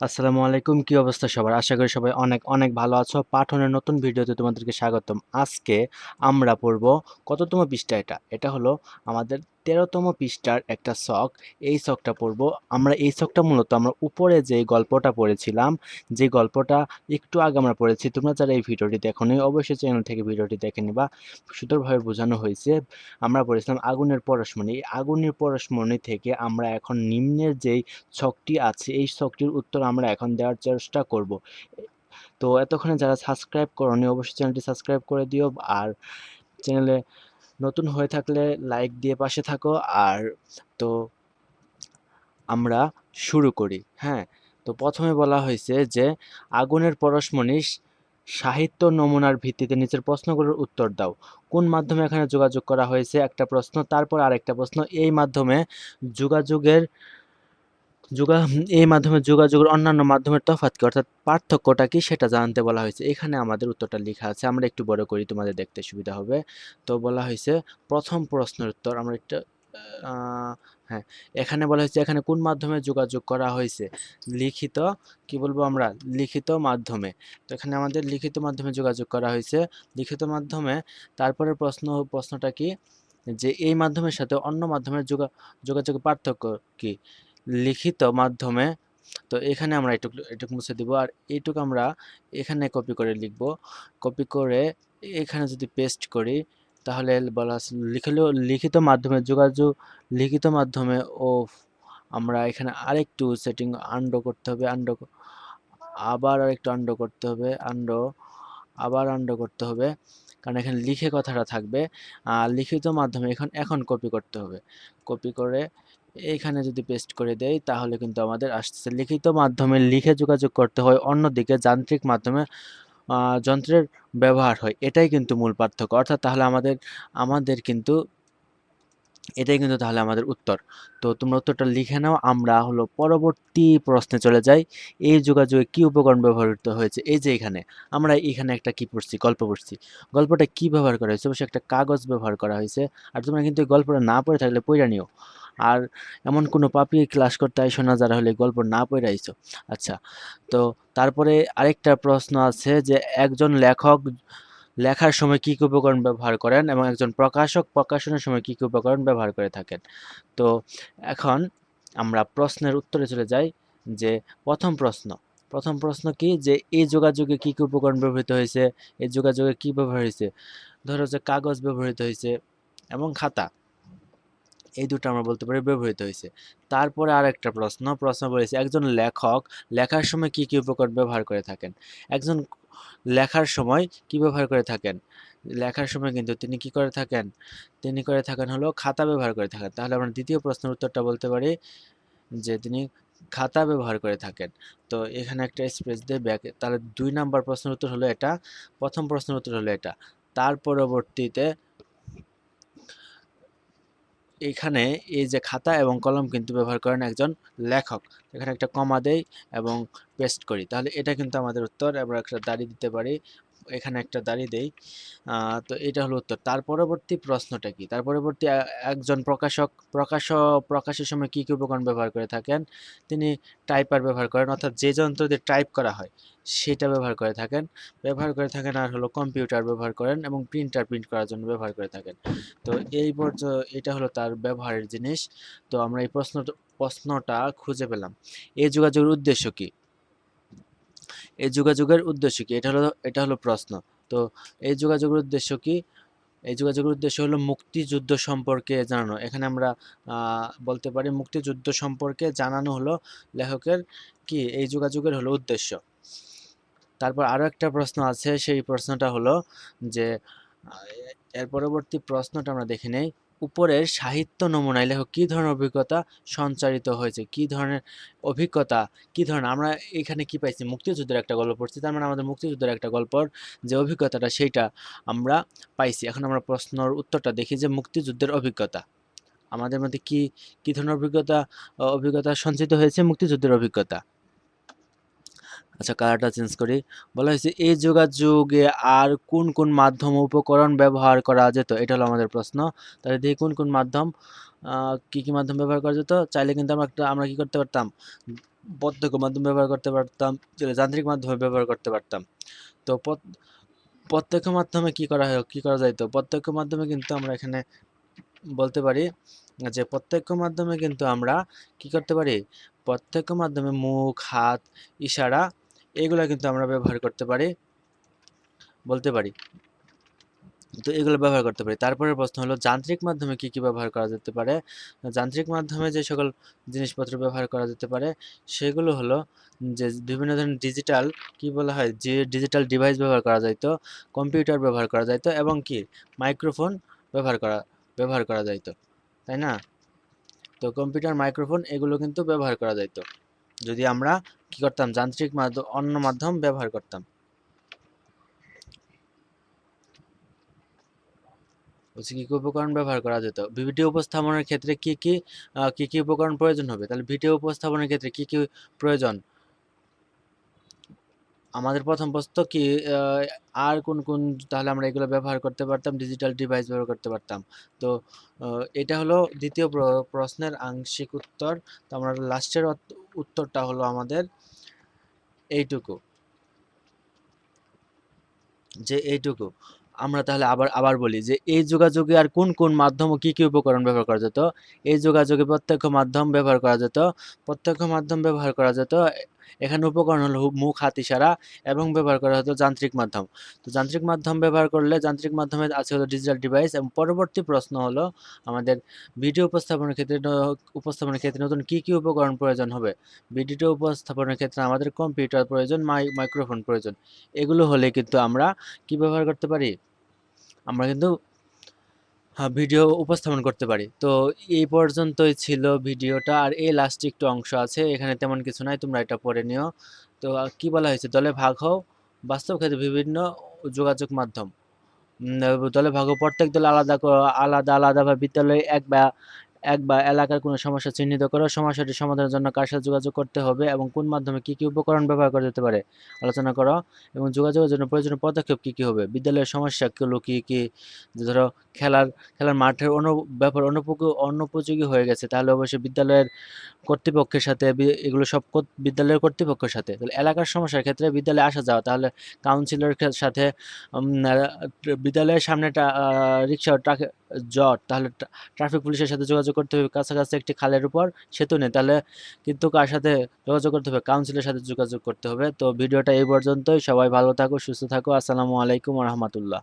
আসসালামু আলাইকুম, কি অবস্থা সবার? আশা করি সবাই অনেক অনেক ভালো আছো। পাঠনের নতুন ভিডিওতে তোমাদেরকে স্বাগতম। আজকে আমরা পড়ব কততম পৃষ্ঠা এটা? এটা হলো আমাদের তেরোতম পৃষ্ঠার একটা শখ। এই শখটা পড়ব। আমরা এই শখটা মূলত আমরা উপরে যে গল্পটা পড়েছিলাম, যে গল্পটা একটু আগে আমরা পড়েছি, তোমরা যারা এই ভিডিওটি দেখোনি, অবশ্যই চ্যানেল থেকে ভিডিওটি দেখে নিবা। সুন্দরভাবে বোঝানো হয়েছে। আমরা পড়েছিলাম আগুনের পরশমণি। এই আগুনের পরশমণি থেকে আমরা এখন নিম্নের যেই ছকটি আছে, এই ছকটির উত্তর আমরা এখন দেওয়ার চেষ্টা করব। তো এতক্ষণে যারা সাবস্ক্রাইব করনি, অবশ্যই চ্যানেলটি সাবস্ক্রাইব করে দিও। আর চ্যানেলে নতুন হয়ে থাকলে লাইক দিয়ে পাশে থাকো। আর তো আমরা শুরু করি হ্যাঁ? তো প্রথমে বলা হয়েছে যে, আগুনের পরশমণি সাহিত্য নমুনার ভিত্তিতে নিচের প্রশ্নগুলোর উত্তর দাও। কোন মাধ্যমে এখানে যোগাযোগ করা হয়েছে? একটা প্রশ্ন, তারপর আরেকটা প্রশ্ন। এই মাধ্যমে যোগাযোগের যোগা, এই মাধ্যমে যোগাযোগের অন্যান্য মাধ্যমের তফাৎ কি? অর্থাৎ পার্থক্যটা কি সেটা জানতে বলা হয়েছে। এখানে আমাদের উত্তরটা লেখা আছে, আমরা একটু বড় করি, তোমাদের দেখতে সুবিধা হবে। তো বলা হয়েছে, প্রথম প্রশ্নের উত্তর, আমরা একটা হ্যাঁ এখানে বলা হয়েছে, এখানে কোন মাধ্যমে যোগাযোগ করা হয়েছে? লিখিত, কি বলব আমরা? লিখিত মাধ্যমে। তো এখানে আমাদের লিখিত মাধ্যমে যোগাযোগ করা হয়েছে। লিখিত মাধ্যমে তারপরে প্রশ্ন, প্রশ্নটা কি? যে এই মাধ্যমের সাথে অন্য মাধ্যমের যোগা, যোগাযোগের পার্থক্য কি? লিখিত মাধ্যমে। তো এখানে আমরা এটুকু এটুকু মুছে দিব। আর এইটুকু আমরা এখানে কপি করে লিখব। কপি করে এখানে যদি পেস্ট করি, তাহলে বলা লিখলেও লিখিত মাধ্যমে যোগাযোগ, লিখিত মাধ্যমে ও আমরা এখানে আরেকটু সেটিং আন্ডো করতে হবে আন্ডো আবার আরেকটু আন্ডো করতে হবে আন্ডো আবার আন্ডো করতে হবে। কারণ এখানে লিখে কথাটা থাকবে। আর লিখিত মাধ্যমে এখন এখন কপি করতে হবে। কপি করে এইখানে যদি পেস্ট করে দেই, তাহলে কিন্তু আমাদের আসতেছে লিখিত মাধ্যমে লিখে যোগাযোগ করতে হয়, অন্যদিকে যান্ত্রিক মাধ্যমে যন্ত্রের ব্যবহার হয়। এটাই কিন্তু মূল পার্থক্য। অর্থাৎ তাহলে আমাদের আমাদের কিন্তু, এটাই কিন্তু তাহলে আমাদের উত্তর। তো তোমরা উত্তরটা লিখে নাও, আমরা হলো পরবর্তী প্রশ্নে চলে যাই। এই যোগাযোগে কি উপকরণ ব্যবহৃত হয়েছে? এই যে এখানে, আমরা এখানে একটা কি পড়ছি? গল্প পড়ছি। গল্পটা কি ব্যবহার করা হয়েছে? অবশ্যই একটা কাগজ ব্যবহার করা হয়েছে। আর তোমরা কিন্তু গল্পটা না পড়ে থাকলে পড়ে নিও। আর এমন কোনো পাপি ক্লাস করতে আইসো না যারা হলে গল্প না পড়ে আইসো। আচ্ছা তো তারপরে আরেকটা প্রশ্ন আছে যে একজন লেখক লেখার সময় কী কী উপকরণ ব্যবহার করেন এবং একজন প্রকাশক প্রকাশনের সময় কী কী উপকরণ ব্যবহার করে থাকেন? তো এখন আমরা প্রশ্নের উত্তরে চলে যাই যে প্রথম প্রশ্ন প্রথম প্রশ্ন কি যে এই যোগাযোগে কী কী উপকরণ ব্যবহৃত হয়েছে, এই যোগাযোগে কী ব্যবহার হয়েছে? ধরো যে কাগজ ব্যবহৃত হয়েছে এবং খাতা। এই দুটো আমরা বলতে পারি ব্যবহৃত হয়েছে। তারপরে আর একটা প্রশ্ন প্রশ্ন বলেছে, একজন লেখক লেখার সময় কী কী উপকরণ ব্যবহার করে থাকেন? একজন লেখার সময় কি ব্যবহার করে থাকেন? লেখার সময় কিন্তু তিনি কি করে থাকেন? তিনি করে থাকেন হলো খাতা ব্যবহার করে থাকেন। তাহলে আমরা দ্বিতীয় প্রশ্নের উত্তরটা বলতে পারি যে তিনি খাতা ব্যবহার করে থাকেন। তো এখানে একটা স্পেস দিয়ে ব্যাক তাহলে দুই নাম্বার প্রশ্নের উত্তর হলো এটা, প্রথম প্রশ্নের উত্তর হলো এটা। তার পরবর্তীতে এখানে এই যে খাতা এবং কলম কিন্তু ব্যবহার করেন একজন লেখক। এখানে একটা কমা দেয় এবং পেস্ট করি। তাহলে এটা কিন্তু আমাদের উত্তর। আমরা একটা দাড়ি দিতে পারি। এখানে একটা দাড়ি দেই। তো এটা হলো উত্তর। তার পরবর্তী প্রশ্নটা কি? তার পরবর্তী একজন প্রকাশক, প্রকাশ, প্রকাশের সময় কী কী উপকরণ ব্যবহার করে থাকেন? তিনি টাইপার ব্যবহার করেন, অর্থাৎ যে যন্ত্র দিয়ে টাইপ করা হয়, সেটা ব্যবহার করে থাকেন। ব্যবহার করে থাকেন আর হলো কম্পিউটার ব্যবহার করেন এবং প্রিন্টার প্রিন্ট করার জন্য ব্যবহার করে থাকেন। তো এই পর্যন্ত এটা হলো তার ব্যবহারের জিনিস। তো আমরা এই প্রশ্ন প্রশ্নটা খুঁজে পেলাম। এই যোগাযোগের উদ্দেশ্য কি? এই যোগাযোগের উদ্দেশ্য কি? এটা হলো এটা হলো প্রশ্ন। তো এই যোগাযোগের উদ্দেশ্য কি? এই যোগাযোগের উদ্দেশ্য হলো মুক্তিযুদ্ধ সম্পর্কে জানানো। এখানে আমরা বলতে পারি মুক্তিযুদ্ধ সম্পর্কে জানানো হলো লেখকের কি? এই যোগাযোগের হলো উদ্দেশ্য। তারপর আরও একটা প্রশ্ন আছে, সেই প্রশ্নটা হলো যে এর পরবর্তী প্রশ্নটা আমরা দেখে নেই। উপরের সাহিত্য নমুনায় লেখক কী ধরনের অভিজ্ঞতা সঞ্চারিত হয়েছে, কী ধরনের অভিজ্ঞতা, কী ধরনের, আমরা এখানে কি পাইছি, মুক্তিযুদ্ধের একটা গল্প পড়ছি, তার মানে আমাদের মুক্তিযুদ্ধের একটা গল্পর যে অভিজ্ঞতাটা সেইটা আমরা পাইছি। এখন আমরা প্রশ্নর উত্তরটা দেখি যে মুক্তিযুদ্ধের অভিজ্ঞতা, আমাদের মধ্যে কি কি ধরনের অভিজ্ঞতা অভিজ্ঞতা সঞ্চিত হয়েছে মুক্তিযুদ্ধের অভিজ্ঞতা? আচ্ছা কালারটা চেঞ্জ করি। বলা হয়েছে, এই যোগাযোগে আর কোন কোন মাধ্যম উপকরণ ব্যবহার করা যেত? এটা হলো আমাদের প্রশ্ন। তাহলে দেখি কোন কোন মাধ্যম কি কি মাধ্যম ব্যবহার করা যেত? চাইলে কিন্তু আমরা একটা, আমরা কী করতে পারতাম? প্রত্যক্ষ মাধ্যম ব্যবহার করতে পারতাম যান্ত্রিক মাধ্যমে ব্যবহার করতে পারতাম। তো প্রত- প্রত্যক্ষ মাধ্যমে কি করা হয়, কি করা যাইতো প্রত্যক্ষ মাধ্যমে কিন্তু আমরা এখানে বলতে পারি যে, প্রত্যক্ষ মাধ্যমে কিন্তু আমরা কি করতে পারি? প্রত্যক্ষ মাধ্যমে মুখ, হাত, ইশারা এগুলো কিন্তু আমরা ব্যবহার করতে পারি, বলতে পারি। তো এগুলো ব্যবহার করতে পারি। তারপরে প্রশ্ন হলো, যান্ত্রিক মাধ্যমে কি কি ব্যবহার করা যেতে পারে? যান্ত্রিক মাধ্যমে যে সকল জিনিসপত্র ব্যবহার করা যেতে পারে, সেগুলো হলো যে বিভিন্ন ধরনের ডিজিটাল, কি বলা হয়, যে ডিজিটাল ডিভাইস ব্যবহার করা যাইতো, কম্পিউটার ব্যবহার করা যাইতো এবং কি, মাইক্রোফোন ব্যবহার করা ব্যবহার করা যাইতো, তাই না? তো কম্পিউটার, মাইক্রোফোন এগুলো কিন্তু ব্যবহার করা যাইতো। যদি আমরা কি করতাম? যান্ত্রিক মাধ্যম অন্য মাধ্যম ব্যবহার করতাম। বলছি কি কি উপকরণ ব্যবহার করা যেত? ভিডিও উপস্থাপনের ক্ষেত্রে কি কি কি কি উপকরণ প্রয়োজন হবে? তাহলে ভিডিও উপস্থাপনের ক্ষেত্রে কি কি প্রয়োজন? আমাদের প্রথম প্রশ্ন কি আর কোন কোন তাহলে আমরা এগুলো ব্যবহার করতে পারতাম? ডিজিটাল ডিভাইস ব্যবহার করতে পারতাম। তো এটা হলো দ্বিতীয় প্র- প্রশ্নের আংশিক উত্তর। তো আমরা লাস্টের উত্তরটা হলো আমাদের এইটুকু। যে এইটুকু। আমরা তাহলে আবার আবার বলি যে এই যোগাযোগে আর কোন কোন মাধ্যম ও কি কি উপকরণ ব্যবহার করা যেত? এই যোগাযোগে প্রত্যক্ষ মাধ্যম ব্যবহার করা যেত। প্রত্যক্ষ মাধ্যম ব্যবহার করা যেত এখানে উপকরণ হলো মুখ, হাত, ইশারা এবং ব্যবহার করা হতো যান্ত্রিক মাধ্যম। তো যান্ত্রিক মাধ্যম ব্যবহার করলে যান্ত্রিক মাধ্যমে আছে হলো ডিজিটাল ডিভাইস এবং পরবর্তী প্রশ্ন হলো আমাদের ভিডিও উপস্থাপনের ক্ষেত্রে উপস্থাপনের ক্ষেত্রে নতুন কি কি উপকরণ প্রয়োজন হবে? ভিডিও উপস্থাপনের ক্ষেত্রে আমাদের কম্পিউটার প্রয়োজন মাই মাইক্রোফোন প্রয়োজন। এগুলো হলে কিন্তু আমরা কি ব্যবহার করতে পারি? আমরা কিন্তু ভিডিও উপস্থাপন করতে পারি। তো এই পর্যন্তই ছিল ভিডিওটা। আর এই লাস্ট একটু অংশ আছে, এখানে তেমন কিছু নাই, তোমরা এটা পড়ে নিও। তো কি বলা হয়েছে? দলে ভাগ হও, বাস্তব ক্ষেত্রে বিভিন্ন যোগাযোগ মাধ্যম। দলে ভাগ প্রত্যেক দলে আলাদা আলাদা, আলাদাভাবে বিদ্যালয়ে এক বা এক বা এলাকার কোনো সমস্যা চিহ্নিত করো সমস্যাটি সমাধানের জন্য কার সাথে যোগাযোগ করতে হবে এবং কোন মাধ্যমে কী কী উপকরণ ব্যবহার করা যেতে পারে? আলোচনা করো। এবং যোগাযোগের জন্য প্রয়োজনীয় পদক্ষেপ কী কী হবে? বিদ্যালয়ের সমস্যাগুলো কি কী ধরো খেলার খেলার মাঠের অনু, ব্যাপার অনুপযোগী হয়ে গেছে, তাহলে অবশ্যই বিদ্যালয়ের কর্তৃপক্ষের সাথে এগুলো সব বিদ্যালয়ের কর্তৃপক্ষের সাথে। তাহলে এলাকার সমস্যার ক্ষেত্রে বিদ্যালয়ে আসা যাওয়া, তাহলে কাউন্সিলরের সাথে বিদ্যালয়ের সামনে রিক্সা ট্রাক জট তাহলে ট্রাফিক পুলিশের সাথে যোগাযোগ করতে হবে। কাছাকাছি একটি খালের উপর, সেতু নেই, তাহলে কিন্তু কার সাথে যোগাযোগ করতে হবে? কাউন্সিলের সাথে যোগাযোগ করতে হবে। তো ভিডিওটা এই পর্যন্তই। সবাই ভালো থাকো, সুস্থ থাকো। আসসালামু আলাইকুম রহমতুল্লাহ।